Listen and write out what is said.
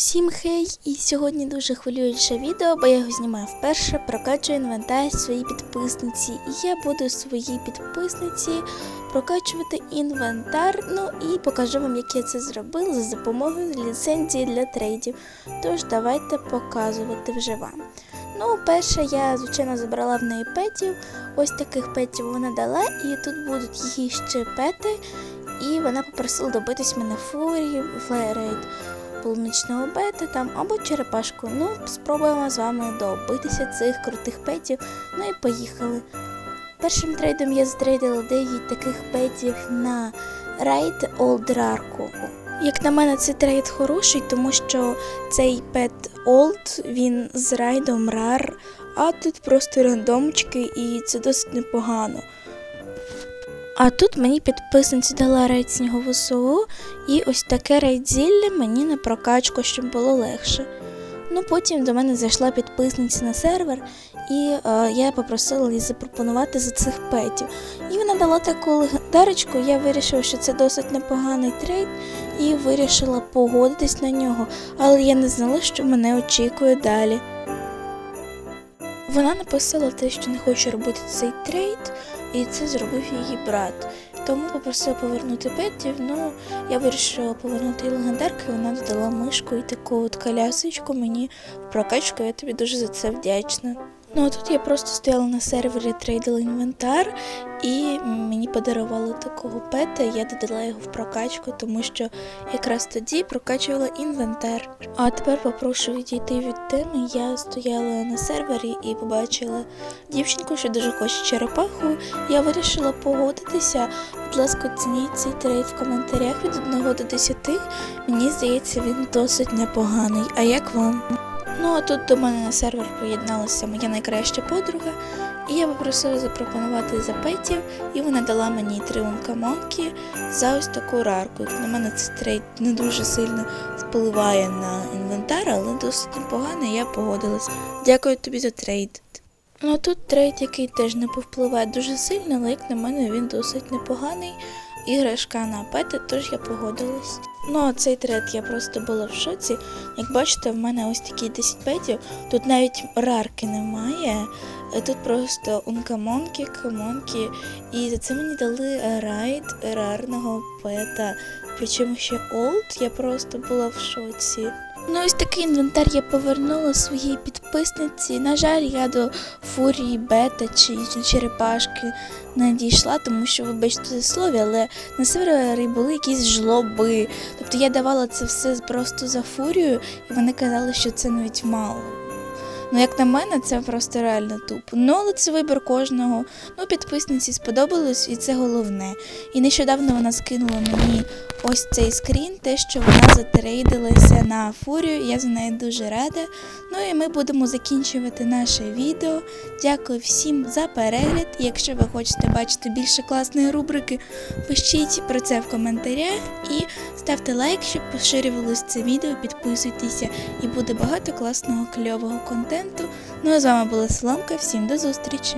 Всім хей! І сьогодні дуже хвилююче відео, бо я його знімаю вперше, прокачую інвентар своїй підписниці. І я буду своїй підписниці прокачувати інвентар. Ну і покажу вам, як я це зробила за допомогою ліцензії для трейдів. Тож давайте показувати вже вам. Ну, перше, я, звичайно, забрала в неї петів. Ось таких петів вона дала, і тут будуть її ще пети. І вона попросила добитись мене фурі, флейрейд полуничного бета там або черепашку. Ну, спробуємо з вами добитися цих крутих петів. Ну і поїхали. Першим трейдом я затрейдила 9 таких петів на рейд Олдрарку. Як на мене, цей трейд хороший, тому що цей пет Олд, він з райдом рар, а тут просто рандомчики, і це досить непогано. А тут мені підписниці дала рейд снігову сову і ось таке рейд зілля мені на прокачку, щоб було легше. Ну потім до мене зайшла підписниця на сервер, і е, я попросила її запропонувати за цих петів. І вона дала таку легендарочку, я вирішила, що це досить непоганий трейд, і вирішила погодитись на нього, але я не знала, що мене очікує далі. Вона написала те, що не хоче робити цей трейд, і це зробив її брат. Тому попросила повернути петів, ну я вирішила повернути її легендарки, вона додала мишку і таку от колясочку мені в прокачку, я тобі дуже за це вдячна. Ну а тут я просто стояла на сервері, трейдила інвентар, і мені подарували такого пета. Я додала його в прокачку, тому що якраз тоді прокачувала інвентар. А тепер попрошу відійти від теми. Я стояла на сервері і побачила дівчинку, що дуже хоче черепаху. Я вирішила погодитися. Будь ласка, оцініть цей трейд в коментарях від 1 до 10. Мені здається, він досить непоганий. А як вам? Ну а тут до мене на сервер приєдналася моя найкраща подруга, і я попросила запропонувати за петів, і вона дала мені три ункамонки за ось таку рарку. На мене цей трейд не дуже сильно впливає на інвентар, але досить непогано, я погодилась. Дякую тобі за трейд. Ну а тут трейд, який теж не повпливає дуже сильно, але як на мене він досить непоганий. Іграшка на пети, тож я погодилась. Ну, а цей тред я просто була в шоці. Як бачите, в мене ось такі 10 петів. Тут навіть рарки немає. Тут просто ункамонки, камонки. І за це мені дали райд рарного пета. Причому ще олд, я просто була в шоці. Ну, ось такий інвентар я повернула своїй підписниці. На жаль, я до фурії бета чи черепашки не дійшла, тому що, вибачте за слові, але на сервері були якісь жлоби. Тобто я давала це все просто за фурію, і вони казали, що це навіть мало. Ну, як на мене, це просто реально тупо. Ну, але це вибір кожного. Ну, підписниці сподобалось, і це головне. І нещодавно вона скинула мені ось цей скрін, те, що вона затрейдилася на фурію. Я за нею дуже рада. Ну і ми будемо закінчувати наше відео. Дякую всім за перегляд. Якщо ви хочете бачити більше класної рубрики, пишіть про це в коментарях і ставте лайк, щоб поширювалось це відео. Підписуйтеся і буде багато класного кльового контенту. Ну а з вами була Соломка. Всім до зустрічі!